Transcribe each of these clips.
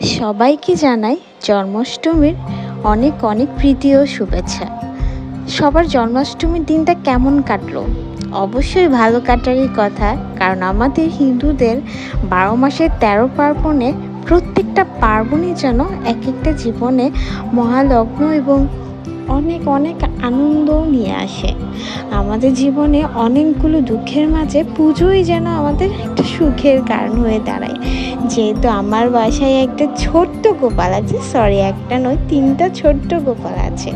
সবাইকে জানাই জন্মাষ্টমীর অনেক অনেক প্রীতি ও শুভেচ্ছা। সবার জন্মাষ্টমীর দিনটা কেমন কাটলো? অবশ্যই ভালো কাটারই কথা, কারণ আমাদের হিন্দুদের বারো মাসে তেরো পার্বণে প্রত্যেকটা পার্বণই যেন এক একটা জীবনে মহালগ্ন এবং অনেক অনেক আনন্দ নিয়ে আসে। আমাদের জীবনে অনেকগুলো দুঃখের মাঝে পুজোই যেন আমাদের একটা সুখের কারণ হয়ে দাঁড়ায়। যেহেতু আমার বাসায় একটা ছোট্ট গোপাল আছে সরি একটা নয়, তিনটা ছোট্ট গোপাল আছে।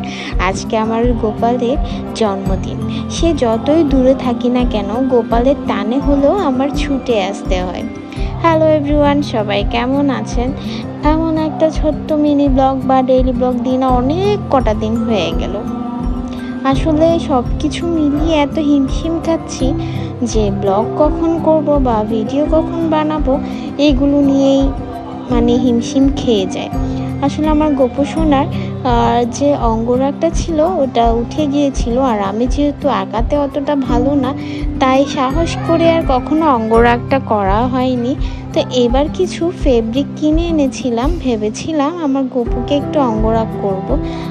আজকে আমার গোপালের জন্মদিন। সে যতই দূরে থাকি না কেন, গোপালের টানে হলেও আমার ছুটে আসতে হয়। হ্যালো এভরিওয়ান সবাই কেমন আছেন? এমন একটা ছোট্ট মিনি ব্লগ বা ডেইলি ব্লগ দিন অনেক কটা দিন হয়ে গেল। আসলে সব কিছু মিলিয়ে এত হিমশিম খাচ্ছি যে ব্লগ কখন করব বা ভিডিও কখন বানাবো, এগুলো নিয়েই মানে হিমশিম খেয়ে যায়। আসলে আমার গোপসোনার আর যে অঙ্গরাগটা ছিল ওটা উঠে গিয়েছিল। আর আমি যেহেতু আঁকাতে অতটা ভালো না, তাই সাহস করে আর কখনো অঙ্গরাগটা করা হয়নি। তো এবার কিছু ফেব্রিক কিনে এনেছিলাম, ভেবেছিলাম আমার গপুকে একটু অঙ্গরাগ করব।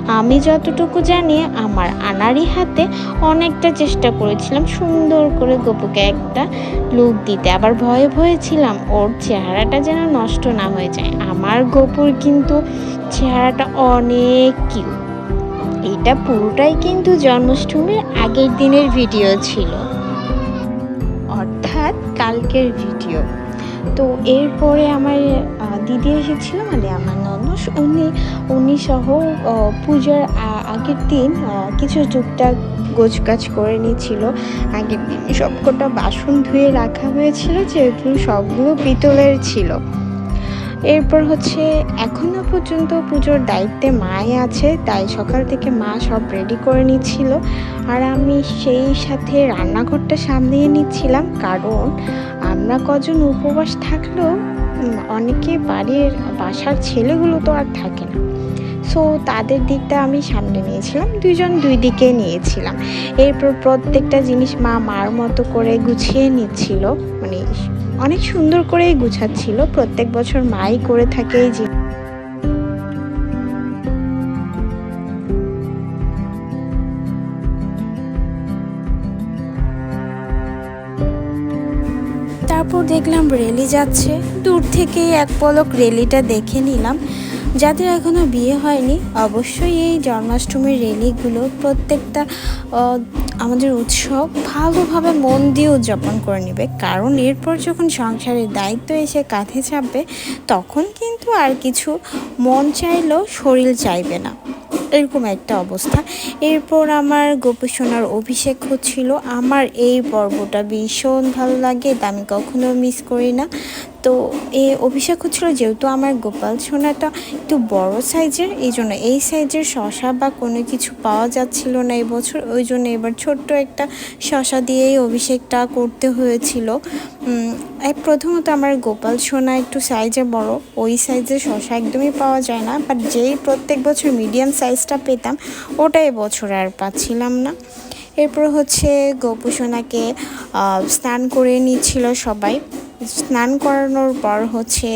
আমি যতটুকু জানি, আমার আনারই হাতে অনেকটা চেষ্টা করেছিলাম সুন্দর করে গপুকে একটা লুক দিতে। আবার ভয়ে ভয়ে ছিলাম ওর চেহারাটা যেন নষ্ট না হয়ে যায়। আমার গপুর কিন্তু চেহারাটা অনেক কিউট এটা পুরোটাই কিন্তু জন্মাষ্টমীর আগের দিনের ভিডিও ছিল। অর্থাৎ কালকের ভিডিও তো এরপরে আমার দিদি এসেছিল মানে আমার ননদ। উনি উনি সহ পূজার আগের দিন কিছু টুকটাক গোছ কাজ করে নিয়েছিল। আগের দিন সবকটা বাসন ধুয়ে রাখা হয়েছিল, যেহেতু সবগুলো পিতলের ছিল। এরপর হচ্ছে এখনও পর্যন্ত পুজোর দায়িত্বে মাই আছে, তাই সকাল থেকে মা সব রেডি করে নিচ্ছিল। আর আমি সেই সাথে রান্নাঘরটা সামলিয়ে নিচ্ছিলাম, কারণ আমরা কজন উপবাস থাকলেও অনেকে বাড়ির, বাসার ছেলেগুলো তো আর থাকে না। সো তাদের দিকটা আমি সামনে নিয়েছিলাম, দুইজন দুই দিকে নিয়েছিলাম। এরপর প্রত্যেকটা জিনিস মা মার মতো করে গুছিয়ে নিচ্ছিল মানে অনেক সুন্দর করেই গুছাচ্ছিল। প্রত্যেক বছর মাই করে থাকে এই জিনিস। তারপর দেখলাম রেলি যাচ্ছে। দূর থেকেই এক পলক রেলিটা দেখে নিলাম। যাদের এখনও বিয়ে হয়নি, অবশ্যই এই জন্মাষ্টমীর রেলিগুলো প্রত্যেকটা আমাদের উৎসব ভালোভাবে মন দিয়ে উদযাপন করে নেবে। কারণ এরপর যখন সংসারের দায়িত্ব এসে কাঁধে চাপবে, তখন কিন্তু আর কিছু মন চাইলেও শরীর চাইবে না। এরকম একটা অবস্থা। এরপর আমার গোপীসোনার অভিষেক হচ্ছিল। আমার এই পর্বটা ভীষণ ভালো লাগে আমি কখনো মিস করি না। তো এই অভিষেক হচ্ছিল যেহেতু আমার গোপাল সোনাটা একটু বড় সাইজের, এই জন্য এই সাইজের শশা বা কোনো কিছু পাওয়া যাচ্ছিল না এবছর ওই জন্য এবার ছোট্ট একটা শশা দিয়েই অভিষেকটা করতে হয়েছিল। প্রথমত আমার গোপাল সোনা একটু সাইজে বড়, ওই সাইজের শশা একদমই পাওয়া যায় না বাট যেই প্রত্যেক বছর মিডিয়াম সাইজটা পেতাম, ওটা এবছর আর পাচ্ছিলাম না। এরপর হচ্ছে গোপু সোনাকে স্নান করে নিচ্ছিল সবাই। স্নান করানোর পর হচ্ছে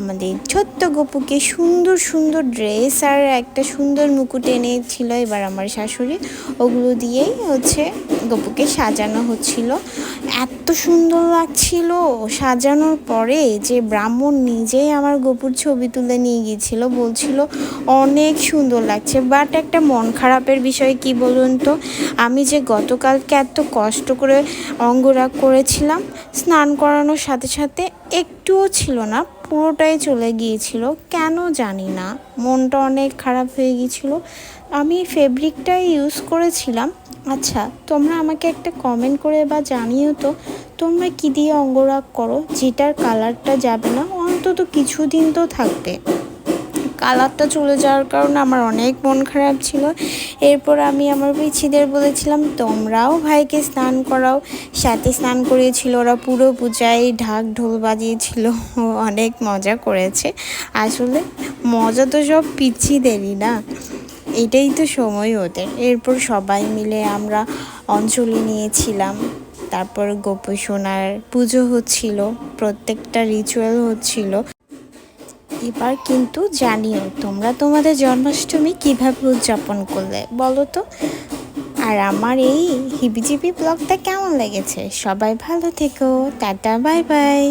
আমাদের ছোট্ট গপুকে সুন্দর সুন্দর ড্রেস আর একটা সুন্দর মুকুট এনেছিল এবার আমার শাশুড়ি। ওগুলো দিয়েই হচ্ছে গপুকে সাজানো হচ্ছিল। এত সুন্দর লাগছিল সাজানোর পরে যে ব্রাহ্মণ নিজেই আমার গপুর ছবি তুলে নিয়ে গিয়েছিল, বলছিল অনেক সুন্দর লাগছে। বাট একটা মন খারাপের বিষয় কি বলুন তো? আমি যে গতকালকে এত কষ্ট করে অঙ্গরাগ করেছিলাম, স্নান করানোর সাথে সাথে একটুও ছিল না, পুরোটাই চলে গিয়েছিল, কেন জানি না। মনটা অনেক খারাপ হয়ে গিয়েছিল। আমি ফেব্রিকটাই ইউজ করেছিলাম। আচ্ছা তোমরা আমাকে একটা কমেন্ট করে বা জানিও তো, তোমরা কী দিয়ে অঙ্গরাগ করো? যেটার কালারটা যাবে না, অন্তত কিছুদিন তো থাকবে। কালারটা চলে যাওয়ার কারণে আমার অনেক মন খারাপ ছিল। এরপর আমি আমার পিছিদের বলেছিলাম, তোমরাও ভাইকে স্নান করাও। সাথে স্নান করিয়েছিল ওরা পুরো পূজায়, ঢাক ঢোল বাজিয়েছিল, অনেক মজা করেছে। আসলে মজা তো সব পিচ্ছিদেরই না, এটাই তো সময় ওদের। এরপর সবাই মিলে আমরা অঞ্জলি নিয়েছিলাম, তারপর গোপী সোনার পুজো হচ্ছিল, প্রত্যেকটা রিচুয়াল হচ্ছিল। এবার কিন্তু জানিও তোমরা তোমাদের জন্মাষ্টমী কীভাবে উদযাপন করলে, বলো তো? আর আমার এই হিবিজিবি ব্লগটা কেমন লেগেছে? সবাই ভালো থেকো, টাটা, বাই বাই।